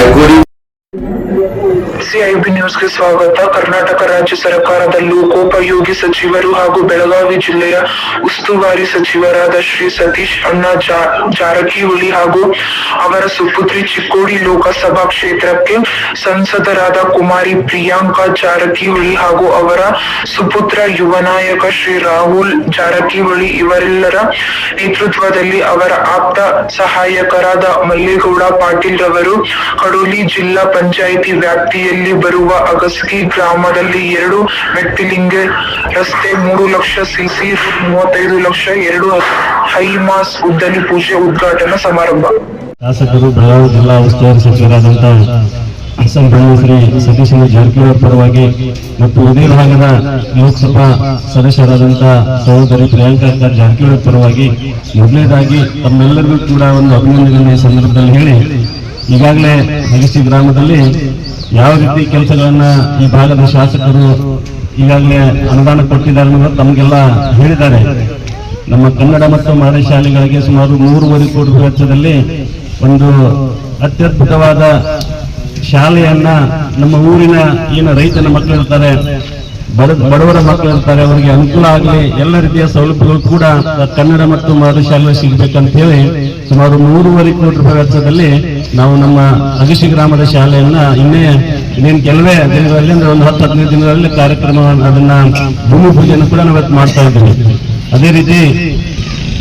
I could CIB ನ್ಯೂಸ್ಗೆ ಸ್ವಾಗತ. ಕರ್ನಾಟಕ ರಾಜ್ಯ ಸರ್ಕಾರದ ಲೋಕೋಪಯೋಗಿ ಸಚಿವರು ಹಾಗೂ ಬೆಳಗಾವಿ ಜಿಲ್ಲೆಯ ಉಸ್ತುವಾರಿ ಸಚಿವರಾದ ಶ್ರೀ ಸತೀಶ್ ಅಣ್ಣ ಜಾರಕಿಹೊಳಿ ಹಾಗೂ ಅವರ ಸುಪುತ್ರಿ ಚಿಕ್ಕೋಡಿ ಲೋಕಸಭಾ ಕ್ಷೇತ್ರಕ್ಕೆ ಸಂಸದರಾದ ಕುಮಾರಿ ಪ್ರಿಯಾಂಕಾ ಜಾರಕಿಹೊಳಿ ಹಾಗೂ ಅವರ ಸುಪುತ್ರ ಯುವನಾಯಕ ಶ್ರೀ ರಾಹುಲ್ ಜಾರಕಿಹೊಳಿ ಇವರೆಲ್ಲರ ನೇತೃತ್ವದಲ್ಲಿ ಅವರ ಆಪ್ತ ಸಹಾಯಕರಾದ ಮಲ್ಲೇಗೌಡ ಪಾಟೀಲ್ ರವರು ಕಡೋಲಿ ಜಿಲ್ಲಾ ಪಂಚಾಯಿತಿ ವ್ಯಾಪ್ತಿಯಲ್ಲಿ ಬರುವ ಅಗಸ್ಕಿ ಗ್ರಾಮದಲ್ಲಿ ಎರಡು ಮೆಟ್ಟಿಲಿಂಗ ರಸ್ತೆ ಮೂರು ಲಕ್ಷ ಸಿಸಿ ಮೂವತ್ತೈದು ಲಕ್ಷ ಎರಡು ಹೈಮಾಸ್ ಉದ್ದಲಿ ಪೂಜೆ ಉದ್ಘಾಟನಾ ಸಮಾರಂಭ. ಶಾಸಕರು ಬೆಳಗಾವಿ ಜಿಲ್ಲಾ ಉಸ್ತುವಾರಿ ಸಚಿವರಾದಂತಹ ಸನ್ಮಾನ್ಯ ಶ್ರೀ ಸತೀಶ್ ಜಾರಕಿಹೊಳಿ ಪರವಾಗಿ ಮತ್ತು ಇದೇ ಭಾಗದ ಲೋಕಸಭಾ ಸದಸ್ಯರಾದಂತಹ ಸಹೋದರಿ ಪ್ರಿಯಾಂಕಾ ಜಾರಕಿಹೊಳಿ ಪರವಾಗಿ ಮೊದಲನೇದಾಗಿ ತಮ್ಮೆಲ್ಲರಿಗೂ ಕೂಡ ಒಂದು ಅಭಿನಂದನೆ ಸಂದರ್ಭದಲ್ಲಿ ಹೇಳಿ, ಈಗಾಗಲೇ ಹಗಸಿ ಗ್ರಾಮದಲ್ಲಿ ಯಾವ ರೀತಿ ಕೆಲಸಗಳನ್ನ ಈ ಭಾಗದ ಶಾಸಕರು ಈಗಾಗಲೇ ಅನುದಾನ ಕೊಟ್ಟಿದ್ದಾರೆ ಅನ್ನೋದು ತಮಗೆಲ್ಲ ಹೇಳಿದ್ದಾರೆ. ನಮ್ಮ ಕನ್ನಡ ಮತ್ತು ಮಾದರಿ ಶಾಲೆಗಳಿಗೆ ಸುಮಾರು ಮೂರುವರೆ ಕೋಟಿ ವೆಚ್ಚದಲ್ಲಿ ಒಂದು ಅತ್ಯದ್ಭುತವಾದ ಶಾಲೆಯನ್ನ ನಮ್ಮ ಊರಿನ ಏನು ರೈತನ ಮಕ್ಕಳು ಇರ್ತಾರೆ ಬಡ ಬಡವರ ಮಕ್ಕಳು ಇರ್ತಾರೆ ಅವರಿಗೆ ಅನುಕೂಲ ಆಗಲಿ, ಎಲ್ಲ ರೀತಿಯ ಸೌಲಭ್ಯಗಳು ಕೂಡ ಕನ್ನಡ ಮತ್ತು ಮರಾಠಿ ಶಾಲೆ ಸಿಗಬೇಕಂತ ಹೇಳಿ ಸುಮಾರು ಮೂರುವರೆ ಕೋಟಿ ರೂಪಾಯಿ ವೆಚ್ಚದಲ್ಲಿ ನಾವು ನಮ್ಮ ಅಗಶಿ ಗ್ರಾಮದ ಶಾಲೆಯನ್ನ ಇನ್ನೇ ಇನ್ನೇನು ಕೆಲವೇ ದಿನಗಳಲ್ಲಿ, ಅಂದ್ರೆ ಒಂದು ಹತ್ತು ಹದಿನೈದು ದಿನಗಳಲ್ಲಿ ಕಾರ್ಯಕ್ರಮ ಅದನ್ನ ಭೂಮಿ ಪೂಜೆಯನ್ನು ಕೂಡ ನಾವು ಮಾಡ್ತಾ ಇದ್ದೀವಿ. ಅದೇ ರೀತಿ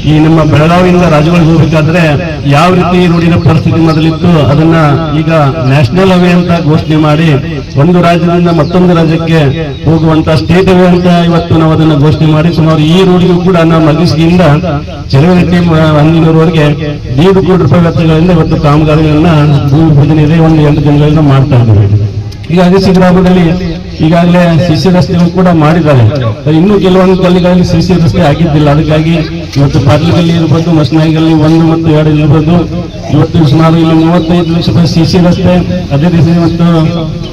ಈ ನಮ್ಮ ಬೆಳಗಾವಿಯಿಂದ ರಾಜ್ಯಗಳಿಗೆ ಹೋಗಬೇಕಾದ್ರೆ ಯಾವ ರೀತಿ ರೋಡಿನ ಪರಿಸ್ಥಿತಿ ಮೊದಲಿತ್ತು, ಅದನ್ನ ಈಗ ನ್ಯಾಷನಲ್ ಅವೇ ಅಂತ ಘೋಷಣೆ ಮಾಡಿ ಒಂದು ರಾಜ್ಯದಿಂದ ಮತ್ತೊಂದು ರಾಜ್ಯಕ್ಕೆ ಹೋಗುವಂತ ಸ್ಟೇಟ್ ಅವೇ ಅಂತ ಇವತ್ತು ನಾವು ಅದನ್ನ ಘೋಷಣೆ ಮಾಡಿ, ಸುಮಾರು ಈ ರೋಡಿಗೂ ಕೂಡ ನಾವು ಮಗಿಸಿಯಿಂದ ಚೆಲುವರೆಟ್ಟಿ ಅಂದಿನವರೆಗೆ ಐದು ಕೋಟಿ ರೂಪಾಯಿ ವೆಚ್ಚಗಳಿಂದ ಇವತ್ತು ಕಾಮಗಾರಿಗಳನ್ನ ಭೂಮಿ ಇದೆ, ಒಂದು ಎಂಟು ದಿನಗಳಿಂದ ಮಾಡ್ತಾ ಇದ್ದೀವಿ. ಈಗ ಅಗಸಿ ಗ್ರಾಮದಲ್ಲಿ ಈಗಾಗಲೇ ಸಿಸಿ ರಸ್ತೆಗಳು ಕೂಡ ಮಾಡಿದ್ದಾರೆ. ಇನ್ನೂ ಕೆಲವೊಂದು ಗಲ್ಲಿಗಳಲ್ಲಿ ಸಿಸಿ ರಸ್ತೆ ಆಗಿದ್ದಿಲ್ಲ. ಅದಕ್ಕಾಗಿ ಇವತ್ತು ಪಾರ್ಲಿಗಲ್ಲಿ ಇರ್ಬೋದು ಮಸ್ನಾಯಿಗಲ್ಲಿ ಒಂದು ಮತ್ತು ಎರಡು ಇರ್ಬೋದು, ಇವತ್ತು ಸುಮಾರು ಇಲ್ಲಿ ಮೂವತ್ತೈದು ಲಕ್ಷ ರೂಪಾಯಿ ಸಿಸಿ ರಸ್ತೆ, ಅದೇ ರೀತಿ ಇವತ್ತು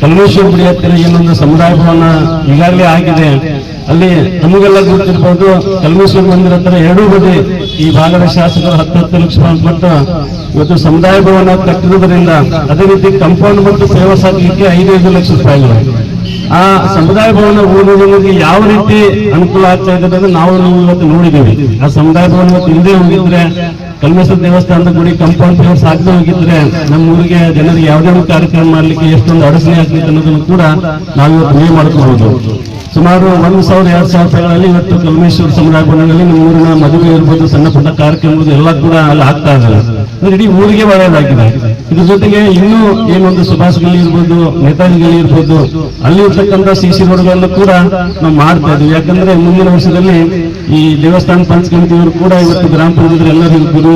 ಕಲ್ಮೇಶ್ವರ ಗುಡಿ ಹತ್ತಿರ ಏನೊಂದು ಸಮುದಾಯ ಭವನ ಈಗಾಗಲೇ ಆಗಿದೆ. ಅಲ್ಲಿ ನಮಗೆಲ್ಲ ಗೊತ್ತಿರ್ಬೋದು ಕಲ್ಮೇಶ್ವರ ಮಂದಿರ ಹತ್ರ ಎರಡೂ ಬದಿ ಈ ಭಾಗದ ಶಾಸಕರು ಹತ್ತು ಹತ್ತು ಲಕ್ಷ ಕೊಟ್ಟು ಇವತ್ತು ಸಮುದಾಯ ಭವನ ಕಟ್ಟಿರುವುದರಿಂದ ಅದೇ ರೀತಿ ಕಂಪೌಂಡ್ ಮತ್ತು ಸೇವಾ ಸಾಕಲಿಕ್ಕೆ ಐದೈದು ಲಕ್ಷ ರೂಪಾಯಿಗಳು ಆ ಸಮುದಾಯ ಭವನ ಊರಿನವರಿಗೆ ಯಾವ ರೀತಿ ಅನುಕೂಲ ಆಗ್ತಾ ಇದೆ ಅಂತ ನಾವು ನಾವು ಇವತ್ತು ನೋಡಿದ್ದೀವಿ. ಆ ಸಮುದಾಯ ಭವನ ಹಿಂದೆ ಹೋಗಿದ್ರೆ, ಕಲ್ಮೇಶ್ವರ ದೇವಸ್ಥಾನದ ಗುಡಿ ಕಂಪೌಂಡ್ ಫೇಮಸ್ ಆಗದೆ ಹೋಗಿದ್ರೆ, ನಮ್ಮ ಊರಿಗೆ ಜನರಿಗೆ ಯಾವುದೇ ಒಂದು ಕಾರ್ಯಕ್ರಮ ಮಾಡ್ಲಿಕ್ಕೆ ಎಷ್ಟೊಂದು ಅಡಚಣೆ ಆಗ್ತಿತ್ತು ಅನ್ನೋದನ್ನು ಕೂಡ ನಾವು ಇವತ್ತು ನೀವು ಮಾಡ್ಕೋಬಹುದು ಸುಮಾರು ಒಂದು ಸಾವಿರ, ಎರಡು ಸಾವಿರ ರೂಪಾಯಿಗಳಲ್ಲಿ ಇವತ್ತು ಕಲ್ಮೇಶ್ವರ ಸಮುದಾಯ ಭವನದಲ್ಲಿ ನಮ್ಮ ಊರಿನ ಮದುವೆ ಇರ್ಬೋದು, ಸಣ್ಣ ಪುಟ್ಟ ಕಾರ್ಯಕ್ರಮಗಳು ಎಲ್ಲ ಕೂಡ ಅಲ್ಲಿ ಆಗ್ತಾ ಅಂದ್ರೆ ಇಡೀ ಊರಿಗೆ ಒಳ್ಳೆಯದಾಗಿದೆ ಇದ್ರ ಜೊತೆಗೆ ಇನ್ನೂ ಏನೊಂದು ಸುಭಾಷ್ ಗಲ್ಲಿ ಇರ್ಬೋದು ಇರ್ಬೋದು, ಅಲ್ಲಿ ಇರ್ತಕ್ಕಂಥ ಸಿ ಸಿ ರೋಡ್ಗಳನ್ನು ಕೂಡ ನಾವು ಮಾಡ್ತಾ ಇದ್ದೀವಿ. ಯಾಕಂದ್ರೆ ಮುಂದಿನ ವರ್ಷದಲ್ಲಿ ಈ ದೇವಸ್ಥಾನ ಪಂಚಕಮಿತಿಯವರು ಕೂಡ ಇವತ್ತು ಗ್ರಾಮ ಪ್ರಮುಖರು ಎಲ್ಲರಿಗೂ ಕೂಡಿ,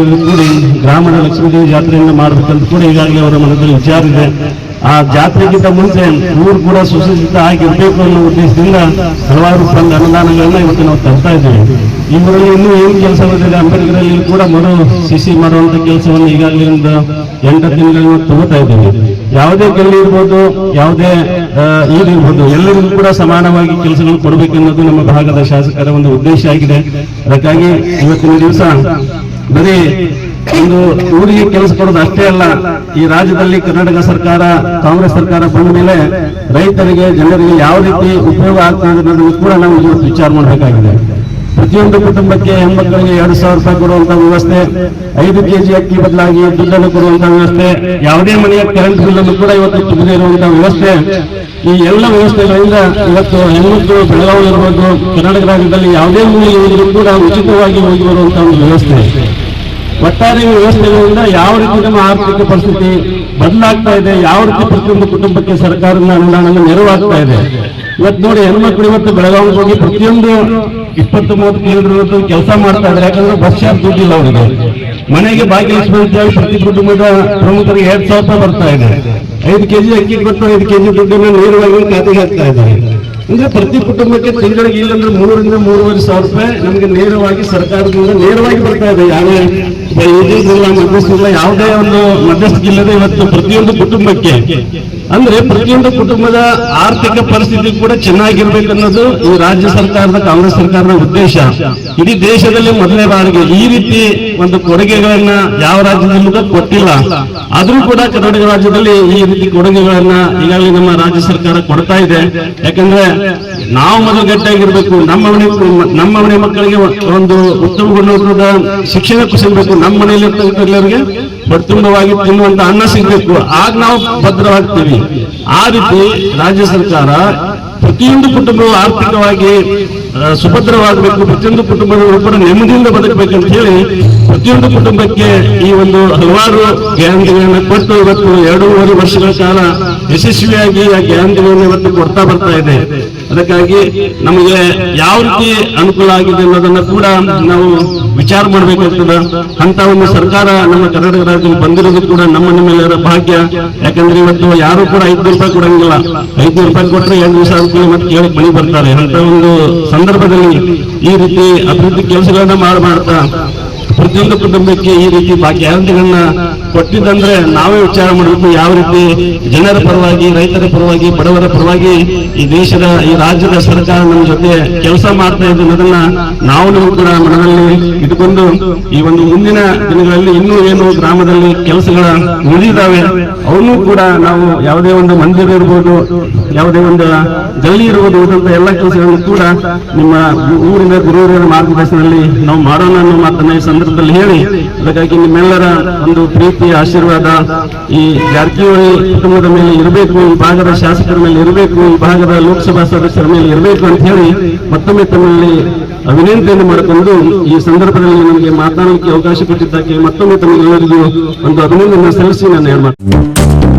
ಗ್ರಾಮದ ಲಕ್ಷ್ಮೀದೇವಿ ಜಾತ್ರೆಯನ್ನು ಮಾಡ್ಬೇಕಂತ ಕೂಡ ಈಗಾಗಲೇ ಅವರ ಮನದಲ್ಲಿ ವಿಚಾರ ಇದೆ. ಆ ಜಾತ್ರೆಗಿಂತ ಮುಂಚೆ ಊರು ಕೂಡ ಸುಸಜ್ಜಿತ ಆಗಿರ್ಬೇಕು ಅನ್ನೋ ಉದ್ದೇಶದಿಂದ ಹಲವಾರು ರೂಪಾಯಿ ಅನುದಾನಗಳನ್ನ ಇವತ್ತು ನಾವು ತರ್ತಾ ಇದ್ದೀವಿ. ಈ ಊರಲ್ಲಿ ಇನ್ನೂ ಏನು ಕೆಲಸ ಬಂದಿದೆ ಅಂಬೇಡ್ಕರಲ್ಲಿ ಕೂಡ ಮರು ಸಿಸಿ ಮಾಡುವಂತ ಕೆಲಸವನ್ನು ಈಗಾಗಲಿಂದ ಎಂಟು ದಿನಗಳಿಂದ ತಗೋತಾ ಇದ್ದೀವಿ. ಯಾವುದೇ ಗಲ್ಲಿ ಇರ್ಬೋದು, ಯಾವುದೇ ಈಗಿರ್ಬೋದು ಎಲ್ಲರಿಗೂ ಕೂಡ ಸಮಾನವಾಗಿ ಕೆಲಸಗಳು ಕೊಡಬೇಕು ಅನ್ನೋದು ನಮ್ಮ ಭಾಗದ ಶಾಸಕರ ಒಂದು ಉದ್ದೇಶ ಆಗಿದೆ. ಅದಕ್ಕಾಗಿ ಇವತ್ತಿನ ದಿವಸ ಬರೀ ಒಂದು ಊರಿಗೆ ಕೆಲಸ ಕೊಡೋದು ಅಷ್ಟೇ ಅಲ್ಲ, ಈ ರಾಜ್ಯದಲ್ಲಿ ಕರ್ನಾಟಕ ಸರ್ಕಾರ, ಕಾಂಗ್ರೆಸ್ ಸರ್ಕಾರ ಬಂದ ಮೇಲೆ ರೈತರಿಗೆ, ಜನರಿಗೆ ಯಾವ ರೀತಿ ಉಪಯೋಗ ಆಗ್ತದೆ ಅನ್ನೋದನ್ನು ಕೂಡ ನಾವು ಇವತ್ತು ವಿಚಾರ ಮಾಡಬೇಕಾಗಿದೆ. ಪ್ರತಿಯೊಂದು ಕುಟುಂಬಕ್ಕೆ ಹೆಣ್ಮಕ್ಕಳಿಗೆ ಎರಡು ಸಾವಿರ ರೂಪಾಯಿ ಕೊಡುವಂತ ವ್ಯವಸ್ಥೆ, ಐದು ಕೆಜಿ ಅಕ್ಕಿ ಬದಲಾಗಿ ದುಡ್ಡನ್ನು ಕೊಡುವಂತ ವ್ಯವಸ್ಥೆ, ಯಾವುದೇ ಮನೆಯ ಕರೆಂಟ್ ಬಿಲ್ ಕೂಡ ಇವತ್ತು ತುಂಬದೇ ಇರುವಂತಹ ವ್ಯವಸ್ಥೆ. ಈ ಎಲ್ಲ ವ್ಯವಸ್ಥೆಗಳಿಂದ ಇವತ್ತು ಹೆಣ್ಮಕ್ಳು ಬೆಳಗಾವಿ ಇರಬಹುದು ಕರ್ನಾಟಕ ರಾಜ್ಯದಲ್ಲಿ ಯಾವುದೇ ಮೂಲೆ ಹೋದರೂ ಕೂಡ ಉಚಿತವಾಗಿ ಹೋಗಿ ಬರುವಂತಹ ಒಂದು ವ್ಯವಸ್ಥೆ. ಒಟ್ಟಾರೆ ವ್ಯವಸ್ಥೆಗಳಿಂದ ಯಾವ ರೀತಿ ನಮ್ಮ ಆರ್ಥಿಕ ಪರಿಸ್ಥಿತಿ ಬದಲಾಗ್ತಾ ಇದೆ, ಯಾವ ರೀತಿ ಪ್ರತಿಯೊಂದು ಕುಟುಂಬಕ್ಕೆ ಸರ್ಕಾರದ ಅನುದಾನ ನೆರವಾಗ್ತಾ ಇದೆ. ಇವತ್ತು ನೋಡಿ ಹೆಣ್ಮಕ್ಳು ಇವತ್ತು ಬೆಳಗಾವಿ ಹೋಗಿ ಪ್ರತಿಯೊಂದು ಇಪ್ಪತ್ತು, ಮೂವತ್ತು ಕಿಲೋಮೀಟರ್ ಕೆಲಸ ಮಾಡ್ತಾ ಇದ್ದಾರೆ. ಯಾಕಂದ್ರೆ ಬಸ್ ಚಾರ್ಜ್ ದುಡ್ಡಿಲ್ಲ ಅವರಿಗೆ. ಮನೆಗೆ ಹೇಳಿ ಪ್ರತಿ ಕುಟುಂಬದ ಪ್ರಮುಖರಿಗೆ ಎರಡು ಸಾವಿರ ರೂಪಾಯಿ ಬರ್ತಾ ಇದೆ. ಐದು ಕೆಜಿ ಅಕ್ಕಿ ಕೊಟ್ಟು ಐದು ಕೆಜಿ ದುಡ್ಡನ್ನು ನೇರವಾಗಿ ಖಾತೆಗೆ ಹಾಕ್ತಾ ಇದ್ದಾರೆ. ಅಂದ್ರೆ ಪ್ರತಿ ಕುಟುಂಬಕ್ಕೆ ತಿಂಗಳಿಗೆ ಇಲ್ಲಂದ್ರೆ ಮೂರರಿಂದ ಮೂರುವರೆ ಸಾವಿರ ರೂಪಾಯಿ ನಮಗೆ ನೇರವಾಗಿ ಸರ್ಕಾರದಿಂದ ನೇರವಾಗಿ ಬರ್ತಾ ಇದೆ. ಯಾರೇ ಇಲ್ಲ ಯಾವುದೇ ಒಂದು ಮಧ್ಯಸ್ಥಿಲ್ಲದೆ ಇವತ್ತು ಪ್ರತಿಯೊಂದು ಕುಟುಂಬಕ್ಕೆ ಅಂದ್ರೆ ಪ್ರತಿಯೊಂದು ಕುಟುಂಬದ ಆರ್ಥಿಕ ಪರಿಸ್ಥಿತಿ ಕೂಡ ಚೆನ್ನಾಗಿರ್ಬೇಕು ಅನ್ನೋದು ಈ ರಾಜ್ಯ ಸರ್ಕಾರದ, ಕಾಂಗ್ರೆಸ್ ಸರ್ಕಾರದ ಉದ್ದೇಶ. ಇಡೀ ದೇಶದಲ್ಲಿ ಮೊದಲನೇ ಬಾರಿಗೆ ಈ ರೀತಿ ಒಂದು ಕೊಡುಗೆಗಳನ್ನ ಯಾವ ರಾಜ್ಯದಲ್ಲೂ ಕೂಡ ಕೊಟ್ಟಿಲ್ಲ. ಆದ್ರೂ ಕೂಡ ಕರ್ನಾಟಕ ರಾಜ್ಯದಲ್ಲಿ ಈ ರೀತಿ ಕೊಡುಗೆಗಳನ್ನ ಈಗಾಗಲೇ ನಮ್ಮ ರಾಜ್ಯ ಸರ್ಕಾರ ಕೊಡ್ತಾ ಇದೆ. ಯಾಕಂದ್ರೆ ನಾವು ಮೊದಲು ಗಟ್ಟಿಯಾಗಿರ್ಬೇಕು ನಮ್ಮ ಮನೆ ನಮ್ಮ ಮನೆ ಮಕ್ಕಳಿಗೆ ಒಂದು ಉತ್ತಮ ಗುಣಮಟ್ಟದ ಶಿಕ್ಷಣ ಕುಸಿಬೇಕು ನಮ್ಮ ಮನೆಯಲ್ಲಿ ಎಲ್ಲರಿಗೆ ಹೊಟ್ಟುಂಬವಾಗಿ ತಿನ್ನುವಂತ ಅನ್ನ ಸಿಗಬೇಕು. ಆಗ ನಾವು ಭದ್ರವಾಗ್ತೀವಿ. ಆ ರೀತಿ ರಾಜ್ಯ ಸರ್ಕಾರ ಪ್ರತಿಯೊಂದು ಕುಟುಂಬವು ಆರ್ಥಿಕವಾಗಿ ಸುಭದ್ರವಾಗಬೇಕು. ಪ್ರತಿಯೊಂದು ಕುಟುಂಬದವರು ಕೂಡ ನೆಮ್ಮದಿಯಿಂದ ಬದುಕಬೇಕಂತ ಹೇಳಿ ಪ್ರತಿಯೊಂದು ಕುಟುಂಬಕ್ಕೆ ಈ ಒಂದು ಹಲವಾರು ಗ್ಯಾರಂಟಿಗಳನ್ನ ಕೊಟ್ಟು ಇವತ್ತು ಎರಡೂವರೆ ವರ್ಷಗಳ ಕಾಲ ಯಶಸ್ವಿಯಾಗಿ ಆ ಗ್ಯಾರಂಟಿಗಳನ್ನು ಇವತ್ತು ಕೊಡ್ತಾ ಬರ್ತಾ ಇದೆ? ಅದಕ್ಕಾಗಿ ನಮಗೆ ಯಾವ ರೀತಿ ಅನುಕೂಲ ಆಗಿದೆ ಅನ್ನೋದನ್ನ ಕೂಡ ನಾವು ವಿಚಾರ ಮಾಡಬೇಕಾಗ್ತದೆ ಅಂತ ಒಂದು ಸರ್ಕಾರ ನಮ್ಮ ಕರ್ನಾಟಕ ರಾಜ್ಯದಲ್ಲಿ ಬಂದಿರೋದು ಕೂಡ ನಮ್ಮ ನಿಮ್ಮೆಲ್ಲರ ಭಾಗ್ಯ. ಯಾಕಂದ್ರೆ ಇವತ್ತು ಯಾರು ಕೂಡ ಐದ್ನೂರು ರೂಪಾಯಿ ಕೊಡಂಗಿಲ್ಲ. ಐದ್ನೂರು ರೂಪಾಯಿ ಕೊಟ್ಟರೆ ಎರಡು ದಿವಸ ಆದ್ಮೇಲೆ ಮತ್ತೆ ಕೇಳಕ್ ಮನೆ ಬರ್ತಾರೆ. ಅಂತ ಒಂದು ಸಂದರ್ಭದಲ್ಲಿ ಈ ರೀತಿ ಅಭಿವೃದ್ಧಿ ಕೆಲಸಗಳನ್ನ ಮಾಡ್ ಮಾಡ್ತಾ ಪ್ರತಿಯೊಂದು ಕುಟುಂಬಕ್ಕೆ ಈ ರೀತಿ ಗ್ಯಾರಂಟಿಗಳನ್ನ ಕೊಟ್ಟಿದ್ದಂದ್ರೆ ನಾವೇ ವಿಚಾರ ಮಾಡಬೇಕು. ಯಾವ ರೀತಿ ಜನರ ಪರವಾಗಿ, ರೈತರ ಪರವಾಗಿ, ಬಡವರ ಪರವಾಗಿ ಈ ದೇಶದ, ಈ ರಾಜ್ಯದ ಸರ್ಕಾರ ನಮ್ಮ ಜೊತೆ ಕೆಲಸ ಮಾಡ್ತಾ ಇದೆ ಅನ್ನೋದನ್ನ ನಾವು ಕೂಡ ಮನದಲ್ಲಿ ಇಟ್ಕೊಂಡು ಈ ಒಂದು ಮುಂದಿನ ದಿನಗಳಲ್ಲಿ ಇನ್ನೂ ಏನು ಗ್ರಾಮದಲ್ಲಿ ಕೆಲಸಗಳ ಉಳಿದಿದ್ದಾವೆ, ಅವನ್ನೂ ಕೂಡ ನಾವು ಯಾವುದೇ ಒಂದು ಮಂದಿರ ಇರ್ಬೋದು, ಯಾವುದೇ ಒಂದು ಗಲ್ಲಿ ಇರ್ಬೋದು ಉಳಿದಂತ ಎಲ್ಲ ಕೆಲಸಗಳನ್ನು ಕೂಡ ನಿಮ್ಮ ಊರಿನ ಗುರುವರ ಮಾರ್ಗದರ್ಶನದಲ್ಲಿ ನಾವು ಮಾಡೋಣ ಅನ್ನೋ ಮಾತನ್ನ ಈ ಸಂದರ್ಭದಲ್ಲಿ ಹೇಳಿ, ಅದಕ್ಕಾಗಿ ನಿಮ್ಮೆಲ್ಲರ ಒಂದು ಪ್ರೀತಿ ಆಶೀರ್ವಾದ ಈ ಜಾರಕಿಹೊಳಿ ಕುಟುಂಬದ ಮೇಲೆ ಇರಬೇಕು, ಈ ಭಾಗದ ಶಾಸಕರ ಮೇಲೆ ಇರಬೇಕು, ಈ ಭಾಗದ ಲೋಕಸಭಾ ಸದಸ್ಯರ ಮೇಲೆ ಇರಬೇಕು ಅಂತ ಹೇಳಿ ಮತ್ತೊಮ್ಮೆ ತಮ್ಮಲ್ಲಿ ವಿನಂತಿಯನ್ನು ಮಾಡಿಕೊಂಡು ಈ ಸಂದರ್ಭದಲ್ಲಿ ನನಗೆ ಮಾತನಾಡಲಿಕ್ಕೆ ಅವಕಾಶ ಕೊಟ್ಟಿದ್ದಕ್ಕೆ ಮತ್ತೊಮ್ಮೆ ತಮ್ಮೆಲ್ಲರಿಗೂ ಒಂದು ಅಭಿನಂದನೆ ಸಲ್ಲಿಸಿ ನಾನು ಹೇಳ್ತೀನಿ